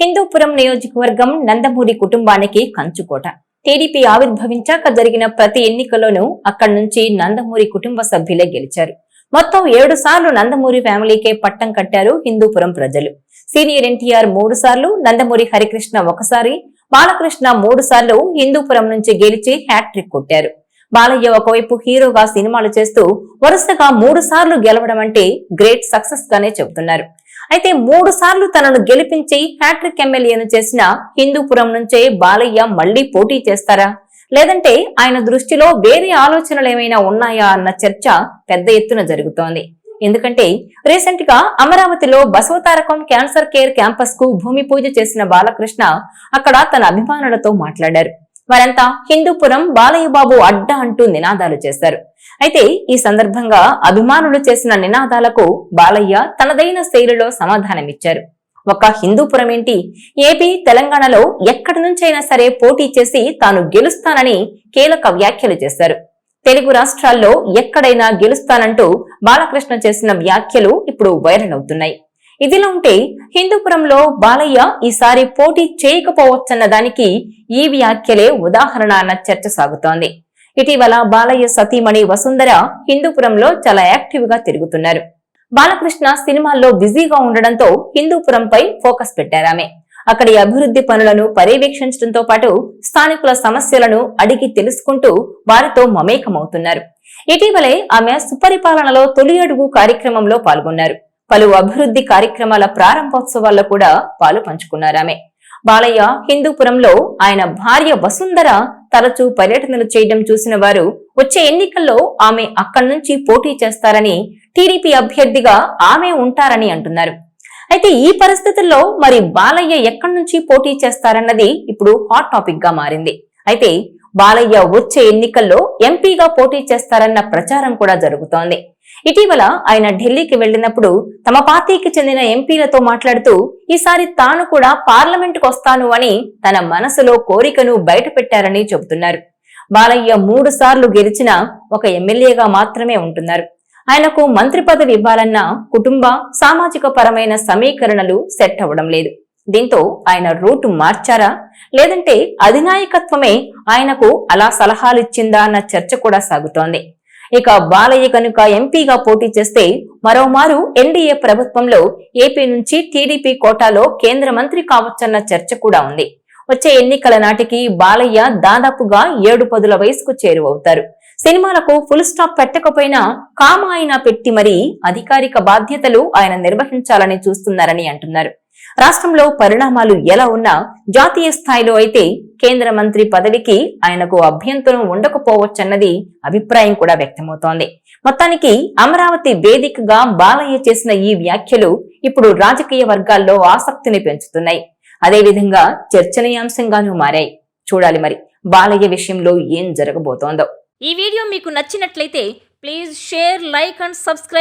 హిందూపురం నియోజకవర్గం నందమూరి కుటుంబానికి కంచుకోట. టీడీపీ ఆవిర్భవించాక జరిగిన ప్రతి ఎన్నికలోనూ అక్కడి నుంచి నందమూరి కుటుంబ సభ్యులే గెలిచారు. మొత్తం ఏడు సార్లు నందమూరి ఫ్యామిలీకే పట్టం కట్టారు హిందూపురం ప్రజలు. సీనియర్ ఎన్టీఆర్ మూడు సార్లు నందమూరి హరికృష్ణ ఒకసారి బాలకృష్ణ మూడు సార్లు హిందూపురం నుంచి గెలిచి హ్యాట్రిక్ కొట్టారు. బాలయ్య ఒకవైపు హీరోగా సినిమాలు చేస్తూ వరుసగా మూడు సార్లు గెలవడం అంటే గ్రేట్ సక్సెస్ గానే చెబుతున్నారు. అయితే మూడు సార్లు తనను గెలిపించి హ్యాట్రిక్ ఎమ్మెల్యేను చేసిన హిందూపురం నుంచే బాలయ్య మళ్ళీ పోటీ చేస్తారా? లేదంటే ఆయన దృష్టిలో వేరే ఆలోచనలు ఏమైనా ఉన్నాయా అన్న చర్చ పెద్ద ఎత్తున జరుగుతోంది. ఎందుకంటే రీసెంట్గా అమరావతిలో బసవతారకం క్యాన్సర్ కేర్ క్యాంపస్కు భూమి పూజ చేసిన బాలకృష్ణ అక్కడ తన అభిమానులతో మాట్లాడారు. వారంతా హిందూపురం బాలయ్యబాబు అడ్డ అంటూ నినాదాలు చేశారు. అయితే ఈ సందర్భంగా అభిమానులు చేసిన నినాదాలకు బాలయ్య తనదైన శైలిలో సమాధానమిచ్చారు. ఒక హిందూపురం ఏంటి ఏపీ తెలంగాణలో ఎక్కడి నుంచైనా సరే పోటీ చేసి తాను గెలుస్తానని కీలక వ్యాఖ్యలు చేశారు. తెలుగు రాష్ట్రాల్లో ఎక్కడైనా గెలుస్తానంటూ బాలకృష్ణ చేసిన వ్యాఖ్యలు ఇప్పుడు వైరల్ అవుతున్నాయి. ఇదిలా ఉంటే హిందూపురంలో బాలయ్య ఈసారి పోటీ చేయకపోవచ్చన్న దానికి ఈ వ్యాఖ్యలే ఉదాహరణ అన్న చర్చ సాగుతోంది. ఇటీవల బాలయ్య సతీమణి వసుంధర హిందూపురంలో చాలా యాక్టివ్గా తిరుగుతున్నారు. బాలకృష్ణ సినిమాల్లో బిజీగా ఉండడంతో హిందూపురంపై ఫోకస్ పెట్టారామె అక్కడి అభివృద్ధి పనులను పర్యవేక్షించడంతో పాటు స్థానికుల సమస్యలను అడిగి తెలుసుకుంటూ వారితో మమేకమవుతున్నారు. ఇటీవలే ఆమె సుపరిపాలనలో తొలి అడుగు కార్యక్రమంలో పాల్గొన్నారు. పలు అభివృద్ధి కార్యక్రమాల ప్రారంభోత్సవాల్లో కూడా పాలు పంచుకున్నారామె బాలయ్య హిందూపురంలో ఆయన భార్య వసుంధర తరచూ పర్యటనలు చేయడం చూసిన వారు వచ్చే ఎన్నికల్లో ఆమె అక్కడి నుంచి పోటీ చేస్తారని టీడీపీ అభ్యర్థిగా ఆమె ఉంటారని అంటున్నారు. అయితే ఈ పరిస్థితుల్లో మరి బాలయ్య ఎక్కడి నుంచి పోటీ చేస్తారన్నది ఇప్పుడు హాట్ టాపిక్గా మారింది. అయితే బాలయ్య వచ్చే ఎన్నికల్లో ఎంపీగా పోటీ చేస్తారన్న ప్రచారం కూడా జరుగుతోంది. ఇటీవల ఆయన ఢిల్లీకి వెళ్ళినప్పుడు తమ పార్టీకి చెందిన ఎంపీలతో మాట్లాడుతూ ఈసారి తాను కూడా పార్లమెంటుకు వస్తాను అని తన మనసులో కోరికను బయటపెట్టారని చెబుతున్నారు. బాలయ్య మూడు సార్లు గెలిచిన ఒక ఎమ్మెల్యేగా మాత్రమే ఉంటున్నారు. ఆయనకు మంత్రి పదవి ఇవ్వాలన్న కుటుంబ సామాజిక పరమైన సమీకరణలు సెట్ అవ్వడం లేదు. దీంతో ఆయన రూటు మార్చారా? లేదంటే అధినాయకత్వమే ఆయనకు అలా సలహాలిచ్చిందా అన్న చర్చ కూడా సాగుతోంది. ఇక బాలయ్య కనుక ఎంపీగా పోటీ చేస్తే మరోమారు ఎన్డీఏ ప్రభుత్వంలో ఏపీ నుంచి టీడీపీ కోటాలో కేంద్ర మంత్రి కావచ్చన్న చర్చ కూడా ఉంది. వచ్చే ఎన్నికల నాటికి బాలయ్య దాదాపుగా ఏడు పదుల వయసుకు చేరువవుతారు. సినిమాలకు ఫుల్ స్టాప్ పెట్టకపోయినా కామ ఆయన పెట్టి మరీ అధికారిక బాధ్యతలు ఆయన నిర్వహించాలని చూస్తున్నారని అంటున్నారు. రాష్ట్రంలో పరిణామాలు ఎలా ఉన్నా జాతీయ స్థాయిలో అయితే కేంద్ర మంత్రి పదవికి ఆయనకు అభ్యంతరం ఉండకపోవచ్చన్నది అభిప్రాయం కూడా వ్యక్తమవుతోంది. మొత్తానికి అమరావతి వేదికగా బాలయ్య చేసిన ఈ వ్యాఖ్యలు ఇప్పుడు రాజకీయ వర్గాల్లో ఆసక్తిని పెంచుతున్నాయి. అదేవిధంగా చర్చనీయాంశంగానూ మారాయి. చూడాలి మరి బాలయ్య విషయంలో ఏం జరగబోతోందో. ఈ వీడియో మీకు నచ్చినట్లయితే please share like and subscribe